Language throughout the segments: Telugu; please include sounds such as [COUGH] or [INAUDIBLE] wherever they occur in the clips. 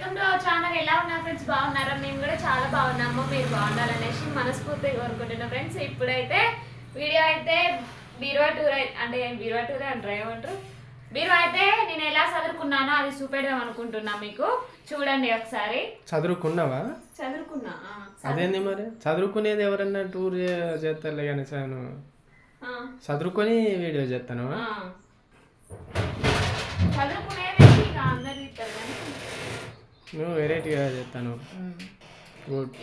వెల్కమ్ టు అవర్ ఛానల్ ఎలా ఉన్నారు ఫ్రెండ్స్ బాగున్నారా? మేము కూడా చాలా బాగున్నాము. మీరు బాగుండాలనేసి మనస్ఫూర్తిగా కోరుకుంటున్నాం ఫ్రెండ్స్ ఇప్పుడైతే వీడియో అయితే బీరువా టూర్ అంటే బీరువా టూర్ అంటారు? ఏమంటారు? బీరువా అయితే నేను ఎలా చదువుకున్నానో అది చూపెడదాం అనుకుంటున్నా మీకు. చూడండి ఒకసారి. చదువుకున్నావా? చదువుకున్నా. ఆ, అదేంది మరి? చదువుకునేది ఎవరన్నా టూర్ చేస్తారులే కానీ ఆ, చదువుకొని వీడియో చేస్తాను. చదువుకునేది అందరు నువ్వు వెరైటీగా చేస్తాను.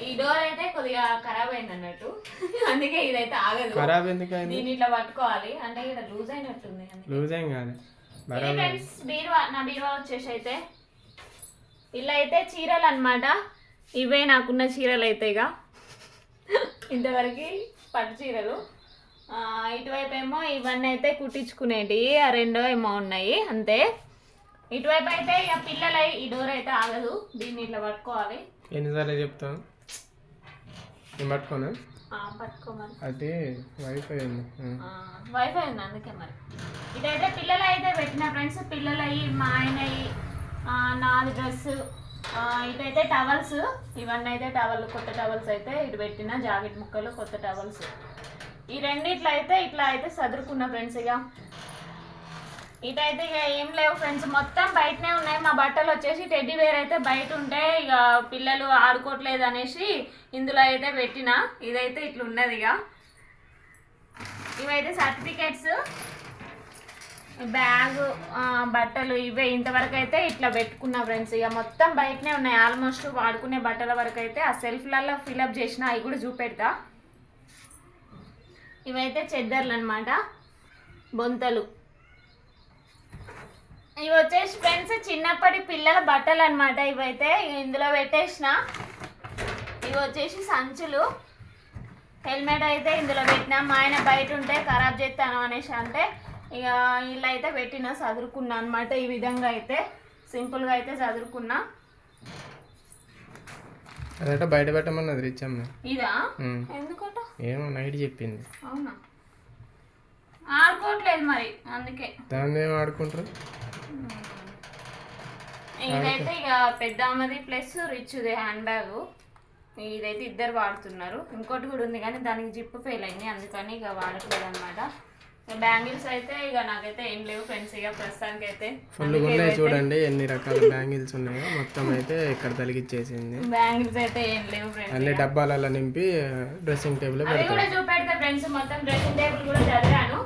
ఈ డోర్ అయితే కొద్దిగా ఖరాబ్ అయింది అన్నట్టు. [LAUGHS] అందుకే ఇదైతే ఆగదు. ఖరాబ్ ఎందుకైంది దీన్ని ఇట్లా పట్టుకోవాలి. అంటే ఇక్కడ లూజ్ అయినట్టుంది అందుకే. లూజ్ ఏం కాదు. ఫ్రెండ్స్ బీరువా నా బీరువా వచ్చేసి అయితే. ఇలా అయితే చీరలు అన్నమాట. ఇవే నాకున్న చీరలు అయితే ఇక. [LAUGHS] ఇంతవరకు పట్టు చీరలు. ఆ, ఇటువైపు ఏమో ఇవన్నీ అయితే కుట్టించుకునేటి ఆ రెండో ఏమో ఉన్నాయి. అంతే. ఇటువైపు అయితే ఇక పిల్లలు ఈ డోర్ అయితే ఆగదు. దీన్ని ఇట్లా పట్టుకోవాలి. ఎన్నిసార్లు చెప్తాను నేను పట్టుకోను? పట్టుకోమని అది వైఫై ఉంది. వైఫై ఉంది అందుకే మరి. ఇదైతే పిల్లలు అయితే పెట్టిన ఫ్రెండ్స్ పిల్లలు అయ్యి మా ఆయన అయ్యి నాది డ్రెస్ ఇటైతే టవల్స్ ఇవన్నీ అయితే టవల్ కొత్త టవల్స్ అయితే ఇటు పెట్టిన జాకెట్ ముక్కలు కొత్త టవల్స్ ఈ రెండిట్లో అయితే ఇట్లా అయితే చదువుకున్న ఫ్రెండ్స్ ఇక. ఇటైతే ఇక ఏం లేవు ఫ్రెండ్స్. మొత్తం బయటనే ఉన్నాయి. మా బట్టలు వచ్చేసి టెడ్డీ వేర్ అయితే బయట ఉంటే ఇక పిల్లలు ఆడుకోవట్లేదు అనేసి ఇందులో అయితే పెట్టిన. ఇదైతే ఇట్లా ఉన్నది ఇక. ఇవైతే సర్టిఫికేట్స్ బ్యాగ్ బట్టలు ఇవే ఇంతవరకు అయితే ఇట్లా పెట్టుకున్నా ఫ్రెండ్స్. ఇక మొత్తం బయటనే ఉన్నాయి. ఆల్మోస్ట్ వాడుకునే బట్టల వరకు అయితే ఆ సెల్ఫ్లలో ఫిలప్ చేసిన అవి కూడా చూపెడతా. ఇవైతే చెద్దర్లు అనమాట బొంతలు. ఇవి వచ్చేసి ఫ్రెండ్స్ చిన్నప్పటి పిల్లల బట్టలు అనమాట ఇవైతే ఇందులో పెట్టేసిన. ఇవి వచ్చేసి సంచులు. హెల్మెట్ అయితే ఇందులో పెట్టినా. మా ఆయన బయట ఉంటే ఖరాబ్ చేస్తాను అనేసి అంటే ఇక ఇలా అయితే పెట్టిన చదువుకున్నా అనమాట ఈ విధంగా అయితే. సింపుల్గా అయితే చదువుకున్నా అదట బయట పెట్టమన్నది రిచ్చమ్మ ఇదా. ఎందుకట? ఏమో నైట్ చెప్పింది. అవునా? ఆడుకోవట్లేదు మరి అందుకే. దాన్ని ఏం ఆడుకుంటారు? ఇదైతే ఇక పెద్ద అమ్మది ప్లస్ రిచ్ది హ్యాండ్ బ్యాగ్ ఇదైతే ఇద్దరు వాడుతున్నారు. ఇంకోటి కూడా ఉంది కానీ దానికి జిప్ ఫెయిల్ అయింది. అందుకని ఇక వాడట్లేదు అనమాట బ్యాంగిల్స్ అయితే ఇక నాకైతే ఏం లేవు ఫ్రెండ్స్. ఇక ప్రస్తుతానికి అయితే ఫుల్గా ఉన్నాయి చూడండి ఎన్ని రకాల బ్యాంగిల్స్ ఉన్నాయో. మొత్తం అయితే ఇక్కడ తలిగిచ్చేసింది. బ్యాంగిల్స్ అయితే ఏం లేవు ఫ్రెండ్స్. అన్ని డబ్బాలలో నింపి డ్రెస్సింగ్ టేబుల్ అవి కూడా చూపెడతా ఫ్రెండ్స్. మొత్తం డ్రెస్సింగ్ టేబుల్ కూడా చదివాను.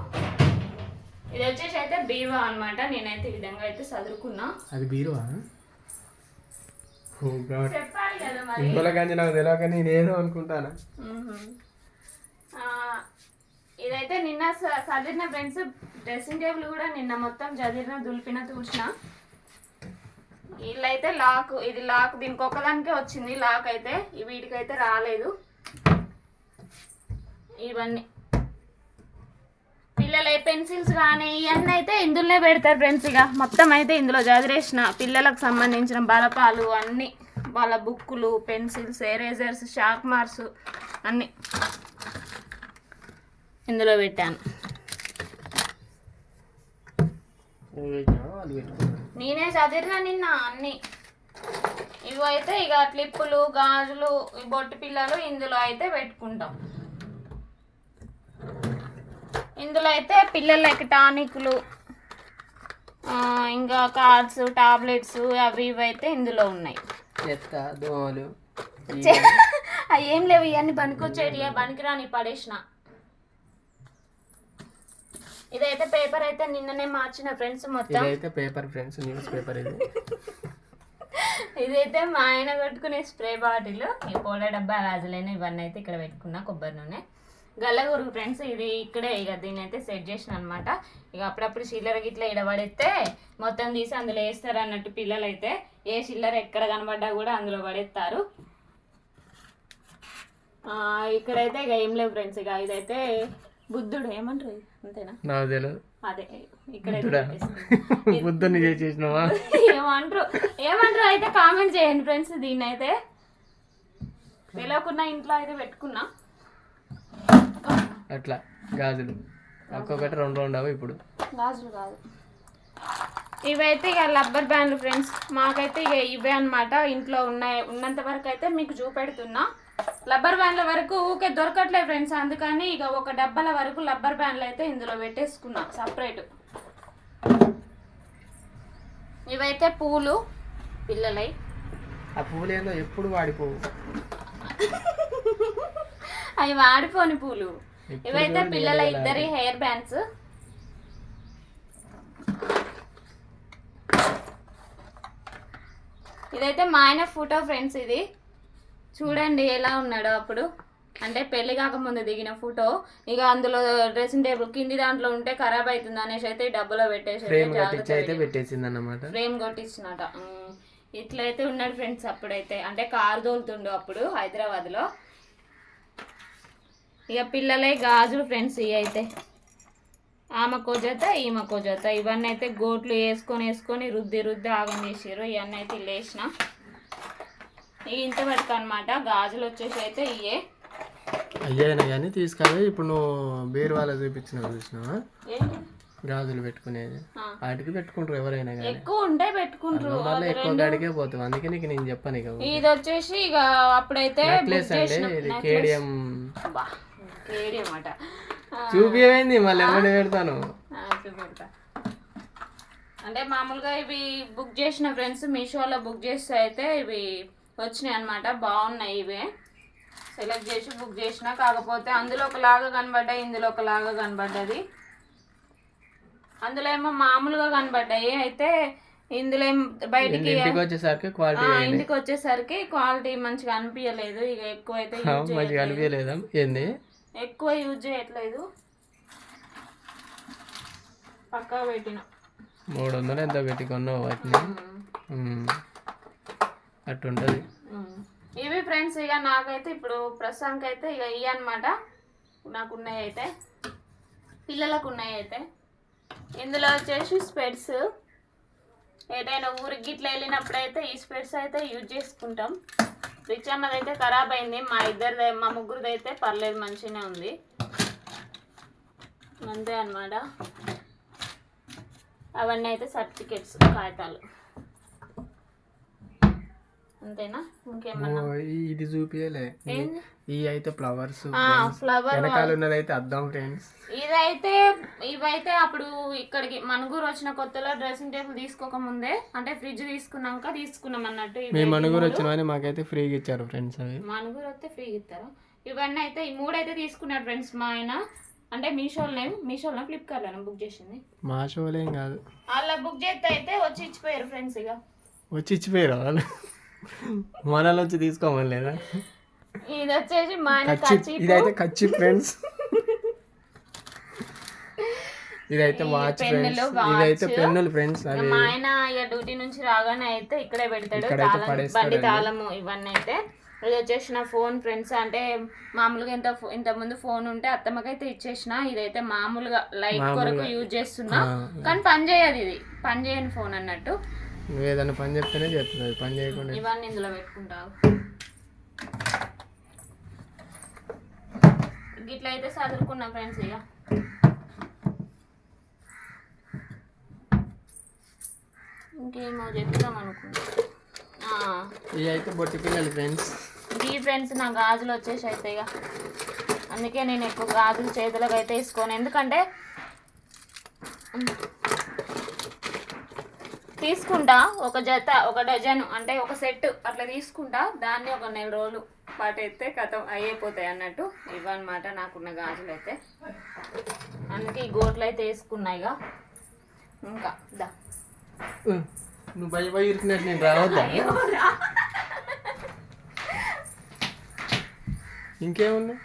ఇది వచ్చేసి అయితే బీరువా అన్నమాట. నేనైతే ఈ విధంగా అయితే చదువుకున్నా అది బీరువా? చెప్పాలి కదా మరి. ఇంకోల కానీ నాకు తెలియక నేనేదో అనుకుంటానా? మ్మ్. ఆ, ఇదైతే నిన్న చదివిన ఫ్రెండ్స్ డ్రెస్సింగ్ టేబుల్ కూడా నిన్న మొత్తం చదివిన దులిపిన చూసిన వీళ్ళైతే లాక్ ఇది లాక్ దీనికి ఒక్కదానికే వచ్చింది. లాక్ అయితే వీటికైతే రాలేదు. ఇవన్నీ పిల్లలు పెన్సిల్స్ కానీ ఇవన్నీ అయితే ఇందులోనే పెడతారు ఫ్రెండ్స్ ఇక. మొత్తం అయితే ఇందులో చదివేసిన పిల్లలకు సంబంధించిన బలపాలు అన్నీ వాళ్ళ బుక్కులు పెన్సిల్స్ ఎరేజర్స్ షార్ప్ మార్క్స్ అన్నీ ఇందులో పెట్టాను. నేనే చదివిన నిన్న అన్నీ. ఇవి అయితే ఇక క్లిప్పులు గాజులు ఈ బొట్టు పిల్లలు ఇందులో అయితే పెట్టుకుంటాం. ఇందులో అయితే పిల్లలకి టానిక్లు ఇంకా కార్డ్స్ టాబ్లెట్స్ అవి ఇవి అయితే ఇందులో ఉన్నాయి. చెత్త దోమలు అవి ఏం లేవు ఇవన్నీ పనికొచ్చేటి పనికిరాని పడేసిన. ఇదైతే పేపర్ అయితే నిన్ననే మార్చిన ఫ్రెండ్స్ మొత్తం. ఇదైతే పేపర్ ఫ్రెండ్స్ న్యూస్ పేపర్ ఇది. ఇదైతే మా ఆయన పెట్టుకునే స్ప్రే బాటిల్ ఈ పోల డబ్బా గాజులైన ఇవన్నీ అయితే ఇక్కడ పెట్టుకున్నా కొబ్బరి నూనె. గల్లగూరు ఫ్రెండ్స్ ఇది ఇక్కడే ఇక దీన్ని అయితే సెట్ చేసిన అనమాట ఇక అప్పుడప్పుడు చిల్లర గిట్ల ఇడబడితే మొత్తం తీసి అందులో వేస్తారు అన్నట్టు పిల్లలు అయితే ఏ చిల్లర ఎక్కడ కనబడ్డా కూడా అందులో పడేస్తారు ఇక్కడైతే ఇక ఏం లేవు ఫ్రెండ్స్ ఇక ఇదైతే బుద్ధుడు ఏమంటారు? అంతేనా? నాకు తెలియదు అదే? పెట్టేస్తున్నా. బుద్ధుని చేసేసినావా? ఏమంటారు? ఏమంటారు? అయితే కామెంట్ చేయండి ఫ్రెండ్స్ దీన్ని అయితే తెలియకుండా ఇంట్లో అయితే పెట్టుకున్నా. అట్లా. గాజులు. ఒక్కొక్కటి రెండు రెండు అవి ఇప్పుడు. గాజులు కాదు. ఇవైతే ఇక రబ్బర్ బ్యాండ్లు ఫ్రెండ్స్. మాకైతే ఇక ఇవే అన్నమాట. ఇంట్లో ఉన్నాయి. ఉన్నంత వరకు అయితే మీకు చూపెడుతున్నా. రబ్బర్ బ్యాండ్ల వరకు ఊకే దొరకట్లేదు ఫ్రెండ్స్. అందుకని ఇక ఒక డబ్బాల వరకు రబ్బర్ బ్యాండ్లు అయితే ఇందులో పెట్టేసుకున్నా సపరేట్. ఇవైతే పూలు పిల్లలై. ఆ పూలు ఏందో ఎప్పుడు వాడిపోవు. అవి వాడిపోని పూలు. ఇవైతే పిల్లల ఇద్దరి హెయిర్ బ్యాండ్స్ ఇదైతే మా ఆయన ఫోటో ఫ్రెండ్స్ ఇది. చూడండి ఎలా ఉన్నాడో అప్పుడు. అంటే పెళ్ళి కాకముందు దిగిన ఫోటో ఇక అందులో డ్రెస్సింగ్ టేబుల్ కింది దాంట్లో ఉంటే ఖరాబ్ అవుతుంది అనేసి అయితే డబ్బులో పెట్టేసి ఫ్రేమ్ పెట్టేసింది కొట్టించినట. ఇట్లయితే ఉన్నాడు ఫ్రెండ్స్ అప్పుడైతే. అంటే కారు తోలుతుండు అప్పుడు హైదరాబాద్లో. ఇక పిల్లలే గాజులు ఫ్రెండ్స్ ఇవి అయితే. ఆమెకో జత ఈమెకో జత ఇవన్నీ అయితే గోట్లు వేసుకొని వేసుకొని రుద్ది రుద్ది ఆగం చేసారు ఇవన్నీ అయితే లేచిన ఇంతవరకు అనమాట గాజులు వచ్చేసి అయితే ఇవే. అయ్యాయినా కానీ తీసుకెళ్ళి ఇప్పుడు నువ్వు బీరు వాళ్ళ చూపించినావు చూసినావా? గాజులు పెట్టుకునేది. వాటికి పెట్టుకుంటారు ఎవరైనా కానీ. ఎక్కువ ఉంటే పెట్టుకుంటారు. మళ్ళీ ఎక్కువ గడికే పోతావు. అందుకే నీకు నేను చెప్పాను ఇక. ఇది వచ్చేసి ఇక అప్పుడైతే నెక్లెస్ అండి. ఇది కేడిఎం అన్నమాట. చూపియమైంది మళ్ళీ ఎవరిని పెడతాను? చూపెడతా. అంటే మామూలుగా ఇవి బుక్ చేసిన ఫ్రెండ్స్ మీషోలో బుక్ చేస్తే అయితే ఇవి వచ్చినాయి అనమాట బాగున్నాయి ఇవి. సెలెక్ట్ చేసి బుక్ చేసిన కాకపోతే అందులో ఒకలాగా కనబడ్డాయి ఇందులో ఒకలాగా కనబడ్డది. అందులో ఏమో మామూలుగా కనబడ్డాయి. అయితే ఇందులో బయటికి ఇంటికి వచ్చేసరికి క్వాలిటీ ఇంటికి వచ్చేసరికి క్వాలిటీ మంచిగా అనిపించలేదు ఇక ఎక్కువ అయితే మంచిగా. అనిపించలేదా ఏంది? ఎక్కువ యూజ్ చేయట్లేదు. పక్కా పెట్టిన. మూడు వందలు ఎంత పెట్టి కొన్నావు వాటిని. అట్టుంటది. ఇవి ఫ్రెండ్స్ ఇక నాకైతే ఇప్పుడు ప్రస్తుతానికి అయితే ఇక ఇవి అనమాట నాకు ఉన్నాయి అయితే. పిల్లలకు ఉన్నాయి అయితే. ఇందులో వచ్చేసి స్పెడ్స్. ఏదైనా ఊరికి గిట్ల వెళ్ళినప్పుడు అయితే ఈ స్పెడ్స్ అయితే యూజ్ చేసుకుంటాం. రిచ్ అన్నది అయితే ఖరాబ్ అయింది. మా ఇద్దరిది మా ముగ్గురిది అయితే పర్లేదు మంచిగానే ఉంది. అంతే అన్నమాట. అవన్నీ అయితే సర్టిఫికెట్స్ కాగితాలు అంతేనా? ఇంకేమన్నా? ఇది చూపియలే? ఈ అయితే ఫ్లవర్స్ ఫ్లవర్ వెనకాల ఉన్నది అయితే అద్దం ఫ్రెండ్స్ ఇదైతే ఇవైతే అప్పుడు ఇక్కడికి మనుగురు వచ్చిన కొత్తలో డ్రెస్సింగ్ టేబుల్ తీసుకోక ముందే అంటే ఫ్రిడ్జ్ తీసుకున్నాక తీసుకున్నాం అన్నట్టు మేము మనుగురు వచ్చిన మాకైతే ఫ్రీగా ఇచ్చారు ఫ్రెండ్స్ అవి. మనుగురు వస్తే ఫ్రీ ఇస్తారు. ఇవన్నీ అయితే ఈ మూడు అయితే తీసుకున్నాడు ఫ్రెండ్స్ మా ఆయన. అంటే మీషోలోనే మీషోలో ఫ్లిప్కార్ట్లోనే బుక్ చేసింది? మా షోలేం కాదు. అలా బుక్ చేస్తే అయితే వచ్చి ఇచ్చిపోయారు ఫ్రెండ్స్ ఇక. వచ్చి ఇచ్చిపోయారు వాళ్ళు. మనలో వచ్చి తీసుకోమని లేదా? ఇది వచ్చేసి మా ఆయన కచ్చి ఇదైతే కచ్చి ఫ్రెండ్స్. ఇదైతే వాచ్ ఫ్రెండ్స్. ఇదైతే పెన్నులు ఫ్రెండ్స్ అవి మా ఆయన ఇక డ్యూటీ నుంచి రాగానే అయితే ఇక్కడే పెడతాడు. తాళం. బండి తాళము ఇవన్నీ అయితే ఇది వచ్చేసి నా ఫోన్ ఫ్రెండ్స్. అంటే మామూలుగా ఇంత ఇంత ముందు ఫోన్ ఉంటే అత్తమ్మకైతే ఇచ్చేసిన ఇదైతే మామూలుగా లైట్ కొరకు యూజ్ చేస్తున్నా. కానీ పని చేయదు ఇది. పని చేయని ఫోన్ అన్నట్టు. నువ్వు ఏదైనా పని చెప్తేనే చెప్తుంది అది పని చేయకుండా. ఇవన్నీ ఇందులో పెట్టుకుంటావు. గిట్ల అయితే చదువుకున్నా ఫ్రెండ్స్ ఇక ఇంకేమో చెప్తాం అనుకుంటా ఆ, ఇవి అయితే బొట్టి పిల్లలు ఫ్రెండ్స్. ఈ ఫ్రెండ్స్ నా గాజులు వచ్చేసి అయితే ఇక అందుకే నేను ఎక్కువ గాజులు చేతులకు అయితే వేసుకోను. ఎందుకంటే తీసుకుంటా ఒక జత ఒక డజన్ అంటే ఒక సెట్ అట్లా తీసుకుంటా దాన్ని ఒక నెల రోజులు పాటు అయితే కథం అయిపోతాయి అన్నట్టు ఇవన్నమాట నాకున్న గాజులు అయితే అందుకే ఈ గోట్లు అయితే వేసుకున్నా ఇక దా. నువ్వు భయ భయ ఇరికినట్టు నేను రావద్దా? ఇంకేమున్నాయి?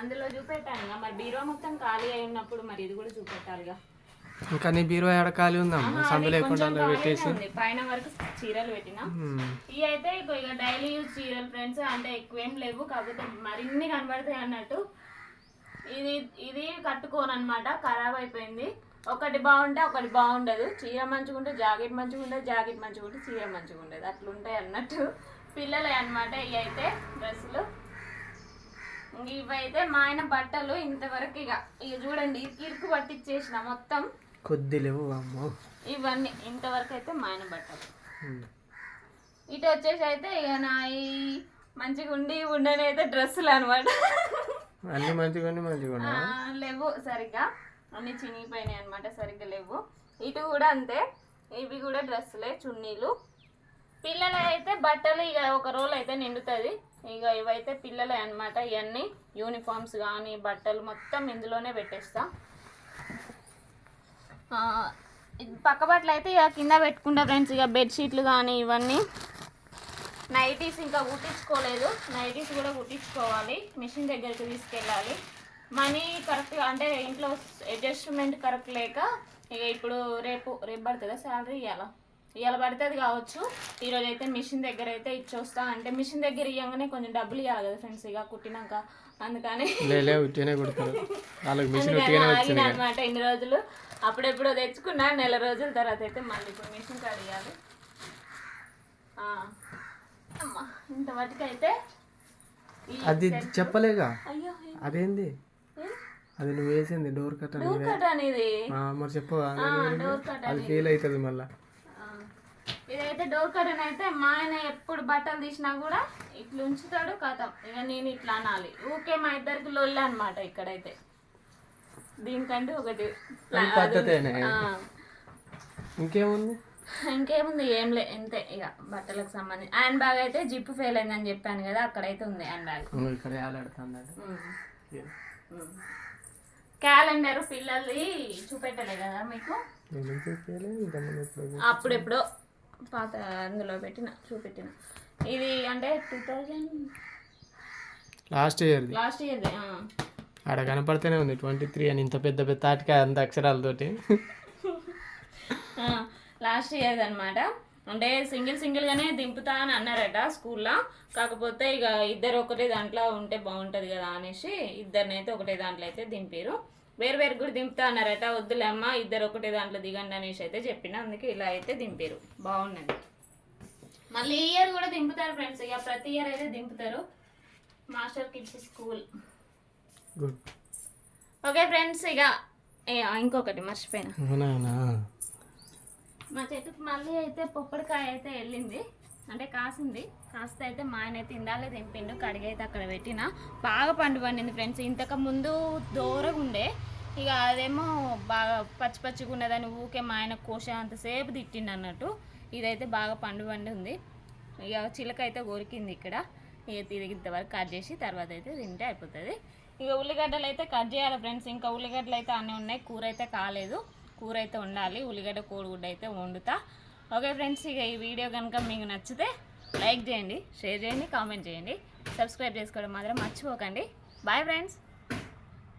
అందులో చూపెట్టాను మరి బీరో మొత్తం ఖాళీ అయి ఉన్నప్పుడు మరి ఇది కూడా చూపెట్టాలిగా. ఇంకా నీ బీరో ఎడ ఖాళీ ఉందమ్మా సందు లేకుండా పెట్టేసి. పైన వరకు చీరలు పెట్టిన. ఇవి అయితే ఇక డైలీ యూజ్ చీరలు ఫ్రెండ్స్ అంటే ఎక్కువ లేవు కాకపోతే మరిన్ని కనబడతాయి అన్నట్టు. ఇది ఇది కట్టుకోను అనమాట ఖరాబ్ అయిపోయింది. ఒకటి బాగుంటే ఒకటి బాగుండదు. చీర మంచిగా ఉంటే జాకెట్ మంచిగా ఉండదు జాకెట్ మంచిగా ఉంటే చీర మంచిగా ఉండదు. అట్లుంటాయి అన్నట్టు. పిల్లలే అన్నమాట ఇవి అయితే డ్రెస్సులు. ఇవైతే మా ఆయన బట్టలు ఇంతవరకు ఇక ఇక చూడండి ఇరుకు పట్టించేసిన మొత్తం. కొద్ది లేవు అమ్మో ఇవన్నీ ఇంతవరకు అయితే మా ఆయన బట్టలు. ఇటు వచ్చేసి అయితే ఇక నా ఈ మంచిగా ఉండి ఉండని అయితే డ్రెస్సులు అనమాట అన్ని మంచిగా ఉన్నాయి, మంచిగా. లేవు సరిగ్గా. అన్ని చినిగిపోయినాయి అనమాట సరిగ్గా లేవు. ఇటు కూడా అంతే. ఇవి కూడా డ్రెస్సులే చున్నీలు. పిల్లలు అయితే బట్టలు ఇక ఒక రోజు అయితే నిండుతుంది. ఇక ఇవైతే పిల్లలే అనమాట ఇవన్నీ యూనిఫామ్స్ కానీ బట్టలు మొత్తం ఇందులోనే పెట్టేస్తా. పక్క బట్టలు అయితే ఇక కింద పెట్టుకుంటా ఫ్రెండ్స్ ఇక బెడ్షీట్లు కానీ ఇవన్నీ. నైటీస్ ఇంకా కుట్టించుకోలేదు. నైటీస్ కూడా కుట్టించుకోవాలి. మిషన్ దగ్గరికి తీసుకెళ్ళాలి. మనీ కరెక్ట్గా అంటే ఇంట్లో అడ్జస్ట్మెంట్ కరెక్ట్ లేక ఇక ఇప్పుడు రేపు రేపు పడుతుందా శాలరీ ఇవ్వాలా ఇవాళ పడుతుంది కావచ్చు. ఈరోజు అయితే మిషన్ దగ్గర అయితే ఇచ్చొస్తా. అంటే మిషన్ దగ్గర ఇవ్వగానే కొంచెం డబ్బులు ఇవ్వాలి కదా ఫ్రెండ్స్ ఇక కుట్టినాక. అందుకని లే లే ఉట్టినే కొడతారు వాళ్ళకి మిషన్ ఉట్టిగానే వచ్చింది అనమాట ఇన్ని రోజులు. అప్పుడెప్పుడో తెచ్చుకున్నా నెల రోజుల తర్వాత అయితే మళ్ళీ ఇప్పుడు మిషన్ కడిగాలి. ఇంతవరకు అయితే ఈ అది చెప్పలేగా? అదేంది? అది నువ్వు వేసింది డోర్ కట్ అనేది. మరి చెప్పవా అది ఫీల్ అవుతుంది మళ్ళా. ఇదైతే డోర్ కట్ అయితే మా ఆయన ఎప్పుడు బట్టలు తీసినా కూడా ఇట్లా ఉంచుతాడు కథం. ఇక నేను ఇట్లా అనాలి. ఊకే మా ఇద్దరికి లొల్లి అనమాట ఇక్కడైతే. దీనికంటే ఒకటి. ఇంకేముంది? ఇంకేముంది? ఏం లే అంతే ఇక బట్టలకు సంబంధించి హ్యాండ్ బ్యాగ్ అయితే జిప్ ఫెయిల్ అయిందని చెప్పాను కదా అక్కడైతే ఉంది హ్యాండ్ బ్యాగ్ ఇక్కడ క్యాలెండర్ పిల్లల్ని చూపెట్టలే కదా మీకు? అప్పుడెప్పుడో పాత అందులో పెట్టిన చూపెట్టిన. ఇది అంటే టూ థౌజండ్ లాస్ట్ ఇయర్ది. లాస్ట్ ఇయర్ ఆడ కనపడితేనే ఉంది ట్వంటీ త్రీ అని ఇంత పెద్ద పెద్ద తాటికాయ అంత అక్షరాలతోటి. లాస్ట్ ఇయర్ అనమాట అంటే సింగిల్ సింగిల్గానే దింపుతా అని అన్నారట స్కూల్లో. కాకపోతే ఇక ఇద్దరు ఒకటే దాంట్లో ఉంటే బాగుంటుంది కదా అనేసి ఇద్దరిని అయితే ఒకటే దాంట్లో అయితే దింపారు వేరు వేరు కూడా దింపుతా అన్నారట. వద్దులే అమ్మ ఇద్దరు ఒకటే దాంట్లో దిగండి అనేసి అయితే చెప్పిన అందుకే ఇలా అయితే దింపారు బాగున్నది. మళ్ళీ ఈ ఇయర్ కూడా దింపుతారు ఫ్రెండ్స్ ఇక ప్రతి ఇయర్ అయితే దింపుతారు. Master kids school okay friends ఇక ఇంకొకటి మర్చిపోయినా. మా చెట్టుకు మళ్ళీ అయితే పొప్పడికాయ అయితే వెళ్ళింది. అంటే కాసింది. కాస్త అయితే మా ఆయన అయితే ఇందాలే తెంపిండు కడిగి అయితే అక్కడ పెట్టిన. బాగా పండు పండింది ఫ్రెండ్స్ ఇంతకు ముందు దూరంగా ఉండే ఇక అదేమో బాగా పచ్చి పచ్చిగా ఉన్నదని ఊకే మా ఆయన కోసే అంతసేపు తిట్టిండు అన్నట్టు. ఇదైతే బాగా పండు పండు ఉంది. ఇక చిలక అయితే కొరికింది ఇక్కడ. ఇక తిరిగి ఇంతవరకు కట్ చేసి తర్వాత అయితే తింటే అయిపోతుంది. ఇక ఉల్లిగడ్డలు అయితే కట్ చేయాలి ఫ్రెండ్స్. ఇంకా ఉల్లిగడ్డలు అయితే అన్నీ ఉన్నాయి. కూర అయితే కాలేదు. కూర అయితే ఉండాలి ఉల్లిగడ్డ కోడిగుడ్డ అయితే వండుతా. ఓకే ఫ్రెండ్స్ ఇక ఈ వీడియో కనుక మీకు నచ్చితే లైక్ చేయండి షేర్ చేయండి కామెంట్ చేయండి. సబ్స్క్రైబ్ చేసుకోవడం మాత్రం మర్చిపోకండి. Bye friends.